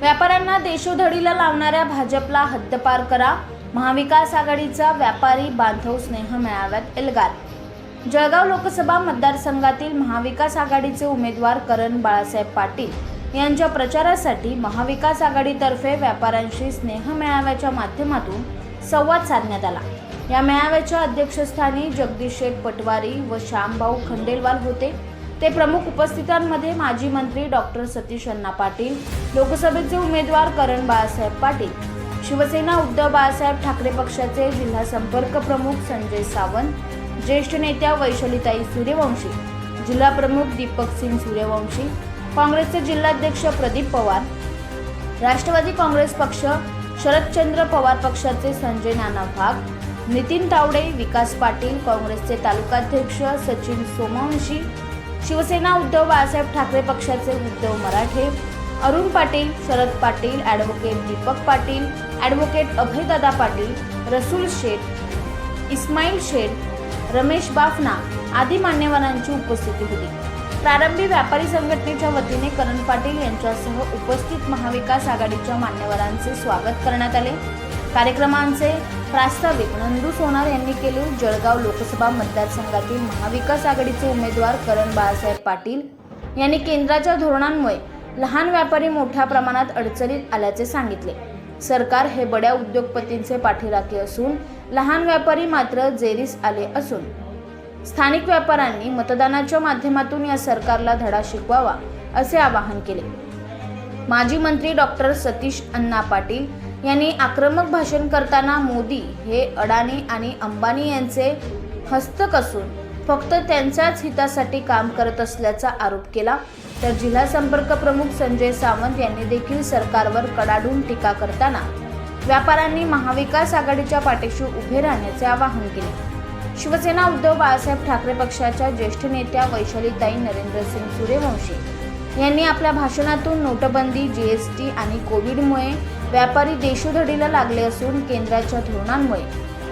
व्यापाऱ्यांना देशोधडीला लावणाऱ्या भाजपला हद्दपार करा. महाविकास आघाडीचा व्यापारी बांधव स्नेह मेळाव्यात एल्गार. जळगाव लोकसभा मतदारसंघातील महाविकास आघाडीचे उमेदवार करण बाळासाहेब पाटील यांच्या प्रचारासाठी महाविकास आघाडीतर्फे व्यापाऱ्यांशी स्नेह मेळाव्याच्या माध्यमातून संवाद साधण्यात आला. या मेळाव्याच्या अध्यक्षस्थानी जगदीश शेठ पटवारी व श्यामभाऊ खंडेलवाल होते. ते प्रमुख उपस्थितांमध्ये माजी मंत्री डॉक्टर सतीश अण्णा पाटील लोकसभेचे उमेदवार करण बाळासाहेब पाटील शिवसेना उद्धव बाळासाहेब ठाकरे पक्षाचे जिल्हा संपर्क प्रमुख संजय सावंत ज्येष्ठ नेत्या वैशालीताई सूर्यवंशी जिल्हा प्रमुख दीपक सिंग सूर्यवंशी काँग्रेसचे जिल्हाध्यक्ष प्रदीप पवार राष्ट्रवादी काँग्रेस पक्ष शरदचंद्र पवार पक्षाचे संजय नाना भाग नितीन तावडे विकास पाटील काँग्रेसचे तालुकाध्यक्ष सचिन सोमवंशी शिवसेना उद्धव बाळासाहेब ठाकरे पक्षाचे उद्धव मराठे अरुण पाटील शरद पाटील ॲडव्होकेट दीपक पाटील ॲडव्होकेट अभयदादा पाटील रसूल शेठ इस्माईल शेठ रमेश बाफना आदी मान्यवरांची उपस्थिती होती. प्रारंभी व्यापारी संघटनेच्या वतीने करण पाटील यांच्यासह उपस्थित महाविकास आघाडीच्या मान्यवरांचे स्वागत करण्यात आले. कार्यक्रमांचे प्रास्ताविक नंदू सोनार यांनी केले जळगाव लोकसभा मतदारसंघातील महाविकास आघाडीचे उमेदवार करण बाळासाहेब पाटील यांनी केंद्राच्या धोरणांमुळे लहान व्यापारी मोठ्या प्रमाणात अडचणीत आल्याचे सांगितले. सरकार हे बड्या उद्योगपतींचे पाठीराखे असून लहान व्यापारी मात्र जेरीस आले असून. स्थानिक व्यापाऱ्यांनी मतदानाच्या माध्यमातून या सरकारला धडा शिकवावा असे आवाहन केले. माजी मंत्री डॉक्टर सतीश अण्णा पाटील यांनी आक्रमक भाषण करताना मोदी हे अडाणी आणि अंबानी यांचे हस्तक असून फक्त त्यांच्याच हितासाठी काम करत असल्याचा आरोप केला. तर जिल्हा संपर्क प्रमुख संजय सावंत यांनी देखील सरकारवर कडाडून टीका करताना व्यापाऱ्यांनी महाविकास आघाडीच्या पाठीशी उभे राहण्याचे आवाहन केले. शिवसेना उद्धव बाळासाहेब ठाकरे पक्षाच्या ज्येष्ठ नेत्या वैशालीताई नरेंद्रसिंग सूर्यवंशी यांनी आपल्या भाषणातून नोटबंदी जीएसटी आणि कोविडमुळे व्यापारी देशोधडीला लागले असून केंद्राच्या धोरणांमुळे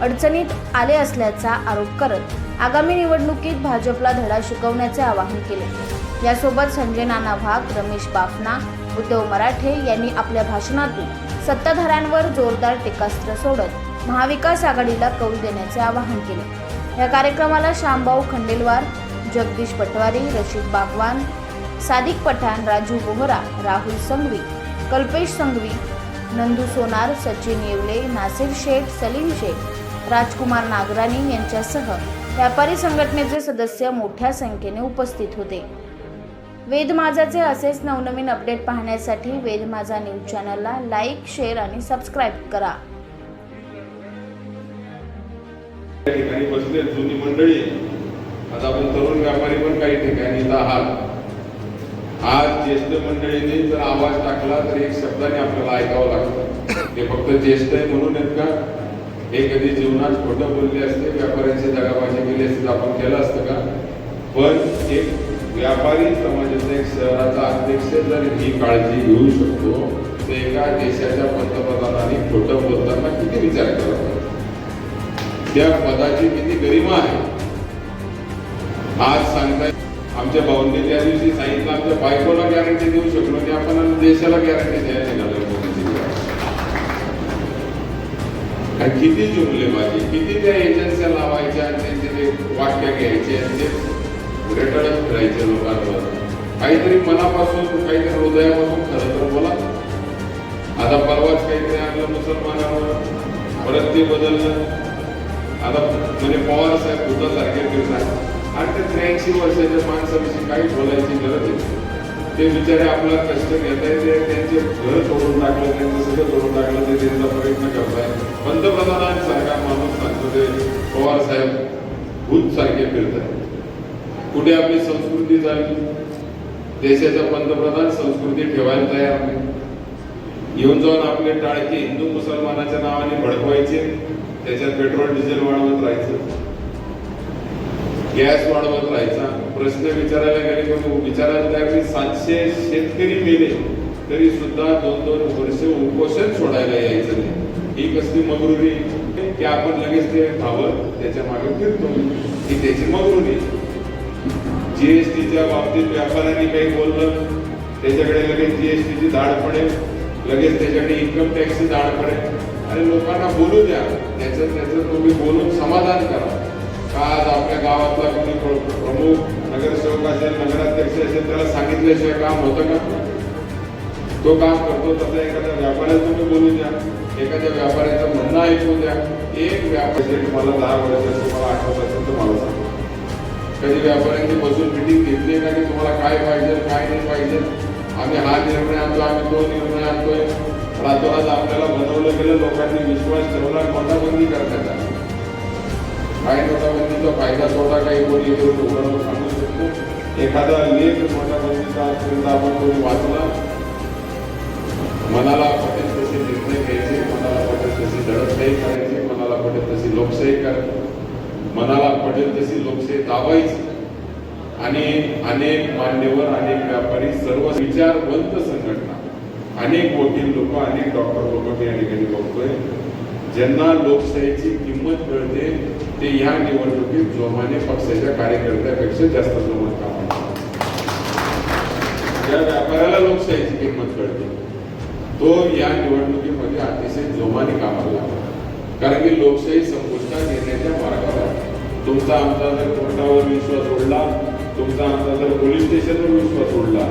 अडचणीत आले असल्याचा आरोप करत आगामी निवडणुकीत भाजपला धडा शिकवण्याचे आवाहन केले. यासोबत संजय नाना वाघ रमेश बाफना उद्धव मराठे यांनी आपल्या भाषणातून सत्ताधाऱ्यांवर जोरदार टीकास्त्र सोडत महाविकास आघाडीला कौल देण्याचे आवाहन केले. या कार्यक्रमाला श्यामभाऊ खंडेलवार जगदीश पटवारी रशीद बागवान सादिक पठाण राजू बोहरा राहुल संघवी कल्पेश संघवी नंदू सोनार सचिन येवले नासिर शेख सलीम शेख राजकुमार नागराणी यांच्यासह व्यापारी संघटनेचे सदस्य मोठ्या संख्येने उपस्थित होते. वेद माझाचे असेच नवनवीन अपडेट पाहण्यासाठी वेद माझा न्यूज चॅनलला लाईक शेअर आणि सबस्क्राईब करा. ठिकाणी बसले जुनी मंडळी. आता आपण तरुण व्यापारी पण काही ठिकाणी आहात. आज ज्येष्ठ मंडळीने जर आवाज टाकला तर एक शब्दाने आपल्याला ऐकावं लागतं. ते फक्त ज्येष्ठ आहे म्हणून आहेत का? हे कधी जीवनात खोटं बोलले असते व्यापाऱ्यांची दगाबाजी केली असते आपण केलं असतं का? पण एक व्यापारी समाजाचा एक शहराचा अध्यक्ष जर ही काळजी घेऊ शकतो तर एका देशाच्या पंतप्रधानांनी खोटं बोलताना किती विचार करावा? त्या पदाची किती गरिमा आहे? आज सांगताय आमच्या भाऊंनी त्या दिवशी सांगितलं आमच्या बायकोला गॅरंटी देऊ शकलो की आपण देशाला गॅरंटी द्यायला निघालो आणि किती जुमलेबाजी किती त्या एजन्स्या लावायच्या आणि त्यांचे ते वाक्य घ्यायचे आणि ते रेटडच फिरायचे लोकांवर. काहीतरी मनापासून काहीतरी हृदयापासून खरं तर बोला. आता परवाच काहीतरी आणलं मुसलमानावर परत ते बदललं. आता म्हणजे पवार साहेब भूतासारखे फिरतात. आणि त्या त्र्याऐंशी वर्षाच्या माणसाविषयी काही बोलायची गरज आहे ते बिचारे आपला कष्ट घेत येते ते त्यांचे घर तोडून टाकलं त्यांचं सगळं तोडून टाकलं ते त्यांचा प्रयत्न करताय पंतप्रधानांसारखा माणूस सांगतो ते पवार साहेब भूत सारखे फिरतात कुठे आपली संस्कृती झाली देशाचा पंतप्रधान संस्कृती ठेवायला तयार नाही. येऊन जाऊन आपले टाळके हिंदू मुसलमानाच्या नावाने भडकवायचे त्याच्यात पेट्रोल डिझेल वाढवत राहायचं. गॅस वाढवत राहायचा. प्रश्न विचारायला गेले पण विचारायला त्यावेळी सातशे शेतकरी मेले तरी सुद्धा दोन दोन वर्ष उपोषण सोडायला यायचं नाही. ही कसली मगरुरी? की आपण लगेच ते खावं त्याच्यामागे फिरतो. ही त्याची मगरुरी. जीएसटीच्या बाबतीत व्यापाऱ्यांनी काही बोललं त्याच्याकडे लगेच जीएसटीची धाड पडेल. लगेच त्याच्याकडे इन्कम टॅक्सची धाड पडेल. आणि लोकांना बोलू द्या. त्याचं त्याचं तुम्ही बोलून समाधान करा. आज आपल्या गावातला कोणी प्रमुख नगरसेवक असेल नगराध्यक्ष असेल त्याला सांगितल्याशिवाय काम होतं का? तो काम करतो तसा एखाद्या व्यापाऱ्याला तुम्ही बोलू द्या. एखाद्या व्यापाऱ्याचं म्हणणं ऐकू द्या. एक व्यापारी तुम्हाला दहा वर्षाचं तुम्हाला आठवत असेल तर मला सांगा कधी व्यापाऱ्यांनी बसून मिटिंग घेतली का की तुम्हाला काय पाहिजे काय नाही पाहिजे? आम्ही हा निर्णय आणतो आम्ही तो निर्णय आणतोय. रातोरात आपल्याला बनवलं गेलं लोकांनी विश्वास ठेवला नोटाबंदी करण्यात आली काय नोटाबंदीचा फायदा तोटा काही कोणी येऊन उघडून सांगू शकतो. एखादा लेख नोटाबंदीचा आजपर्यंत आपण कोणी वाचला मनाला पटेल तसे निर्णय घ्यायचे मनाला पटेल तशी दडपशाही करायची मनाला पटेल तशी लोकशाही करायची मनाला पटेल तशी लोकशाही दाबायची. आणि अनेक मान्यवर अनेक व्यापारी सर्व विचारवंत संघटना अनेक वकील लोक अनेक डॉक्टर लोक या ठिकाणी बघतोय ज्यांना लोकशाहीची किंमत कळते ते ह्या निवडणुकीत जोमाने पक्षाच्या कार्यकर्त्यापेक्षा जास्त जोमात काम या व्यापाऱ्याला लोकशाहीची किंमत कळते तो या निवडणुकीमध्ये अतिशय जोमाने कामाला लागला. कारण की लोकशाही संपुष्टात येण्याच्या मार्गावर तुमचा आमचा जर कोर्टावर विश्वास उडला तुमचा आमचा जर पोलीस स्टेशनवर विश्वास उडला